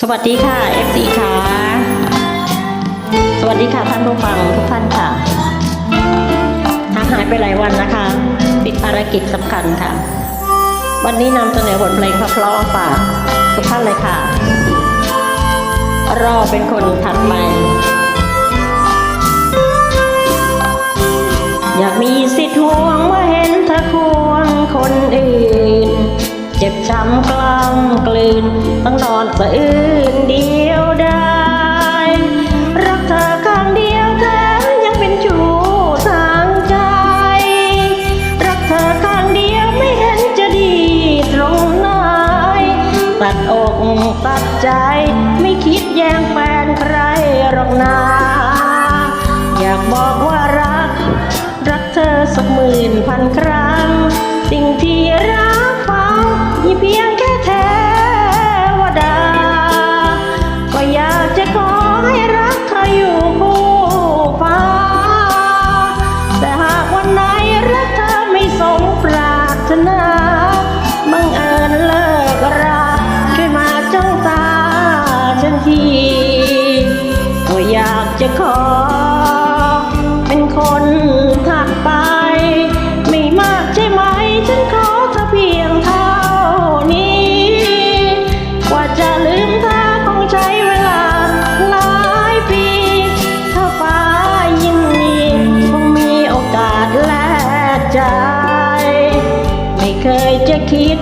สวัสดีค่ะ FC ค่ะ สวัสดีค่ะท่านผู้ฟังทุกท่านค่ะห่างหายไปหลายวันนะคะปิดภารกิจสำคัญค่ะ วันนี้นำเสนอบทเพลงเพราะๆฝากทุกท่านเลยค่ะ รอเป็นคนถัดไปอยากมีสิทธิ์ห่วงว่าเห็นเธอควงคนอื่นเจ็บ ช้ำกล้ำกลืนต้องนอนสะอื้นเดียวได้ รักเธอข้างเดียวแถมยังเป็นชู้ทางใจ รักเธอข้างเดียวไม่เห็นจะดีตรงไหนตัดอกตัดใจไม่คิดแย่งแฟนใครหรอกนาอยากบอกว่ารัก รักเธอสักหมื่นพันครั้ง สิ่งที่ จะขอ เป็นคนถัดไป ไม่มากใช่ไหม ฉันขอเธอเพียงเท่านี้ กว่าจะลืมเธอคงใช้เวลาหลายปี ถ้าฟ้ายินดีคงมีโอกาสแลกใจ ไม่เคยจะคิด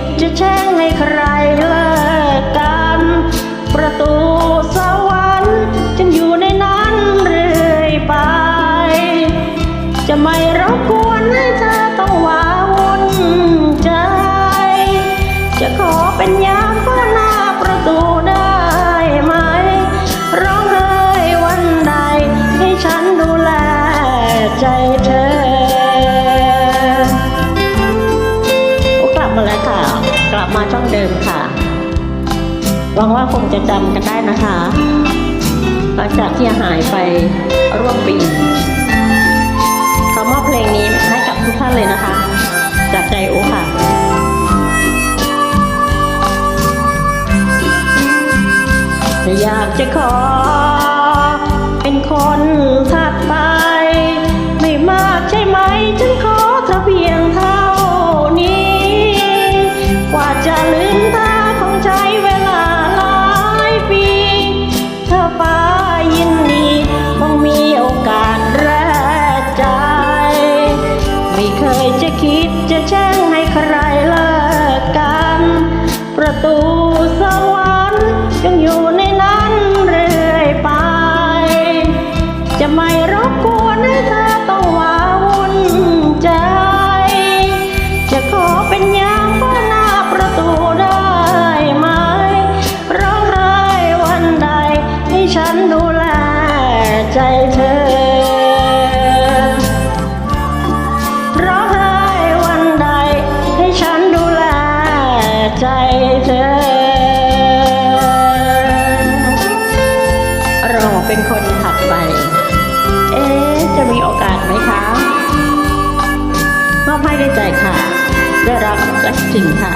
วาวุ่นใจ จะขอเป็นยามเพื่อหน้าประตูได้ไหม ร้องไห้วันใด ให้ฉันดูแลใจเธอ กลับมาแล้วค่ะ กลับมาช่องเดิมค่ะ หวังว่าคงจะจำกันได้นะคะ หลังจากที่หายไปร่วมปีขอมอบเพลงนี้ อยากจะขอ เป็นคนถัดไป ไม่มากใช่ไหมฉันขอเธอเพียงเท่านี้ กว่าจะลืมเธอคงใช้เวลาหลายปี เธอฟ้ายินดีคงมีโอกาสแรกใจ ไม่เคยจะคิดจะแช่งให้ใครเลิกกัน ประตู ใจเธอรอเป็นคนถัดไป เอ๊ะจะมีโอกาสไหมคะมอบให้ด้ใจค่ะได้รับและจริงค่ะ